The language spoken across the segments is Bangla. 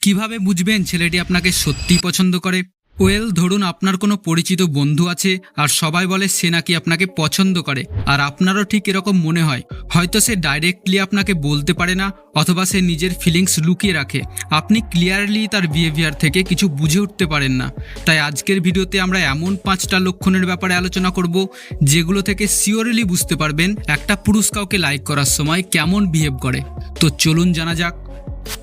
কীভাবে বুঝবেন ছেলেটি আপনাকে সত্যি পছন্দ করে? ওয়েল, ধরুন আপনার কোনো পরিচিত বন্ধু আছে আর সবাই বলে সে নাকি আপনাকে পছন্দ করে আর আপনারও ঠিক এরকম মনে হয়। হয়তো সে ডাইরেক্টলি আপনাকে বলতে পারে না অথবা সে নিজের ফিলিংস লুকিয়ে রাখে। আপনি ক্লিয়ারলি তার বিহেভিয়ার থেকে কিছু বুঝে উঠতে পারেন না। তাই আজকের ভিডিওতে আমরা এমন পাঁচটা লক্ষণের ব্যাপারে আলোচনা করব যেগুলো থেকে সিওরলি বুঝতে পারবেন একটা পুরুষ কাউকে লাইক করার সময় কেমন বিহেভ করে। তো চলুন জানা যাক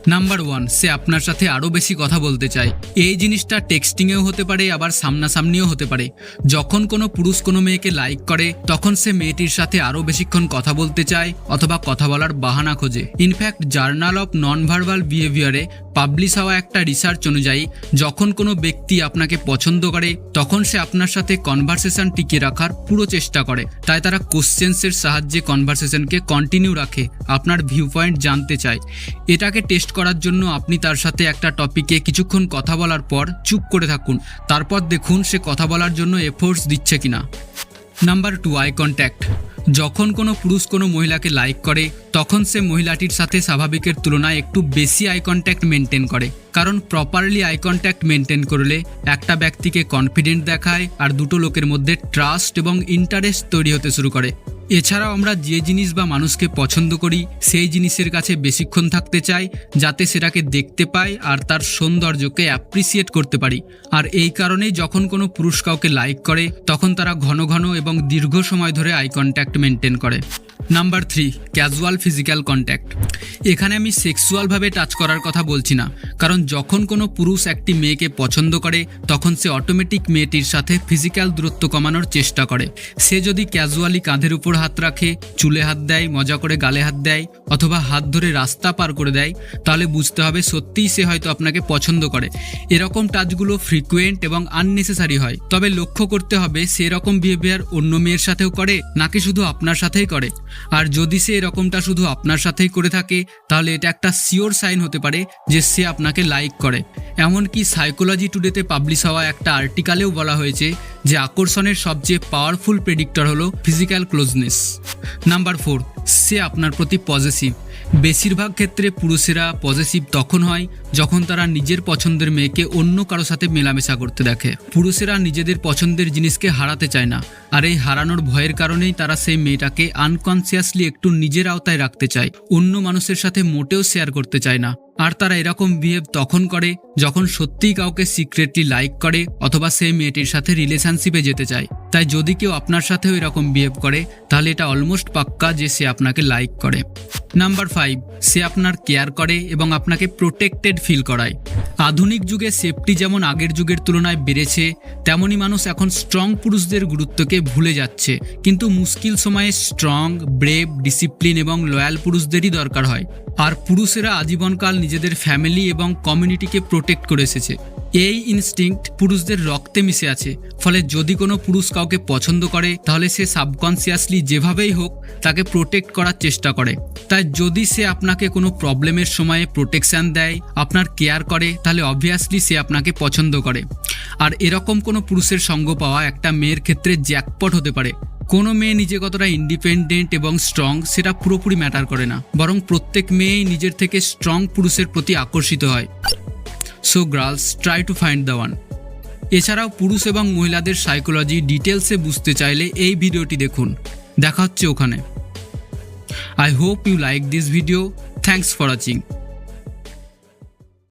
নাম্বার ওয়ান সে আপনার সাথে আরও বেশি কথা বলতে চায়। এই জিনিসটা টেক্সটিংয়েও হতে পারে, আবার সামনাসামনিও হতে পারে। যখন কোনো পুরুষ কোনো মেয়েকে লাইক করে, তখন সে মেয়েটির সাথে আরও বেশিক্ষণ কথা বলতে চায়, অথবা কথা বলার বাহানা খোঁজে। In fact journal of non verbal বিহেভিয়ারে publish হওয়া একটা রিসার্চ অনুযায়ী, যখন কোনো ব্যক্তি আপনাকে পছন্দ করে, তখন সে আপনার সাথে কনভারসেশন টিকিয়ে রাখার পুরো চেষ্টা করে। তাই তারা কোশ্চেন্সের সাহায্যে কনভারসেশনকে কন্টিনিউ রাখে, আপনার ভিউ পয়েন্ট জানতে চায়। এটাকে টেস্ট করার জন্য আপনি তার সাথে একটা টপিকে কিছুক্ষণ কথা বলার পর চুপ করে থাকুন। তারপর দেখুন সে কথা বলার জন্য এফোর্টস দিচ্ছে কিনা। নাম্বার টু আই কন্ট্যাক্ট যখন কোনো পুরুষ কোনো মহিলাকে লাইক করে, তখন সে মহিলাটির সাথে স্বাভাবিকের তুলনায় একটু বেশি আই কন্ট্যাক্ট মেনটেন করে। কারণ প্রপারলি আই কন্ট্যাক্ট মেনটেন করলে একটা ব্যক্তিকে কনফিডেন্ট দেখায় আর দুটো লোকের মধ্যে ট্রাস্ট এবং ইন্টারেস্ট তৈরি হতে শুরু করে। এছাড়াও আমরা যে জিনিস বা মানুষকে পছন্দ করি, সেই জিনিসের কাছে বেশিক্ষণ থাকতে চাই, যাতে সেটাকে দেখতে পাই আর তার সৌন্দর্যকে অ্যাপ্রিসিয়েট করতে পারি। আর এই কারণেই যখন কোনো পুরুষ কাউকে লাইক করে, তখন তারা ঘন ঘন এবং দীর্ঘ সময় ধরে আই কন্ট্যাক্ট মেনটেন করে। Number three casual physical contact এখানে আমি সেক্সুয়ালভাবে টাচ করার কথা বলছি না, কারণ যখন কোনো পুরুষ একটি মেয়েকে পছন্দ করে, তখন সে অটোমেটিক মেয়েটির সাথে ফিজিক্যাল দূরত্ব কমানোর চেষ্টা করে। সে যদি ক্যাজুয়ালি কাঁধের উপর হাত রাখে, চুলে হাত দেয়, মজা করে গালে হাত দেয়, অথবা হাত ধরে রাস্তা পার করে দেয়, তাহলে বুঝতে হবে সত্যিই সে হয়তো আপনাকে পছন্দ করে। এরকম টাচগুলো ফ্রিকুয়েন্ট এবং আননেসেসারি হয়। তবে লক্ষ্য করতে হবে সেরকম বিহেভিয়ার অন্য মেয়ের সাথেও করে, নাকি শুধু আপনার সাথেই করে? আর যদি সে এরকমটা শুধু আপনার সাথেই করে থাকে, তাহলে এটা একটা সিওর সাইন হতে পারে যে সে আপনাকে লাইক করে। এমনকি সাইকোলজি টুডেতে পাবলিশ হওয়া একটা আর্টিকালেও বলা হয়েছে যে আকর্ষণের সবচেয়ে পাওয়ারফুল প্রেডিক্টর হলো ফিজিক্যাল ক্লোজনেস নাম্বার ফোর সে আপনার প্রতি পজিটিভ বেশিরভাগ ক্ষেত্রে পুরুষেরা পজিটিভ তখন হয় যখন তারা নিজের পছন্দের মেয়েকে অন্য কারও সাথে মেলামেশা করতে দেখে। পুরুষেরা নিজেদের পছন্দের জিনিসকে হারাতে চায় না, আর এই হারানোর ভয়ের কারণেই তারা সেই মেয়েটাকে আনকনসিয়াসলি একটু নিজের আওতায় রাখতে চায়, অন্য মানুষের সাথে মোটেও শেয়ার করতে চায় না। আর তারা এরকম বিহেভ তখন করে যখন সত্যিই কাউকে সিক্রেটলি লাইক করে অথবা সেই মেয়েটির সাথে রিলেশনশিপে যেতে চায়। তাই যদি কেউ আপনার সাথেও এরকম বিহেভ করে, তাহলে এটা অলমোস্ট পাক্কা যে সে আপনাকে লাইক করে। নাম্বার ফাইভ সে আপনার কেয়ার করে এবং আপনাকে প্রোটেক্টেড ফিল করায়। আধুনিক যুগে সেফটি যেমন আগের যুগের তুলনায় বেড়েছে, তেমনই মানুষ এখন স্ট্রং পুরুষদের গুরুত্বকে ভুলে যাচ্ছে। কিন্তু মুশকিল সময়ে স্ট্রং ব্রেভ ডিসিপ্লিন এবং লয়াল পুরুষদেরই দরকার হয়। আর পুরুষেরা আজীবনকাল নিজেদের ফ্যামিলি এবং কমিউনিটিকে প্রোটেক্ট করে এসেছে। এই ইনস্টিংক্ট পুরুষদের রক্তে মিশে আছে। ফলে যদি কোনো পুরুষ কাউকে পছন্দ করে, তাহলে সে সাবকনসিয়াসলি যেভাবেই হোক, তাকে প্রোটেক্ট করার চেষ্টা করে। তাই যদি সে আপনাকে কোনো প্রবলেমের সময়ে প্রোটেকশান দেয়, আপনার কেয়ার করে, তাহলে অবভিয়াসলি সে আপনাকে পছন্দ করে। আর এরকম কোনো পুরুষের সঙ্গ পাওয়া একটা মেয়ের ক্ষেত্রে জ্যাকপট হতে পারে। কোনো মেয়ে নিজে কতটা ইন্ডিপেন্ডেন্ট এবং স্ট্রং সেটা পুরোপুরি ম্যাটার করে না। বরং প্রত্যেক মেয়েই নিজের থেকে স্ট্রং পুরুষের প্রতি আকর্ষিত হয়। So girls try to find the one এছাড়াও পুরুষ এবং মহিলাদের সাইকোলজি ডিটেলসে বুঝতে চাইলে এই ভিডিওটি দেখুন। দেখা হচ্ছে ওখানে। I hope you like this video thanks for watching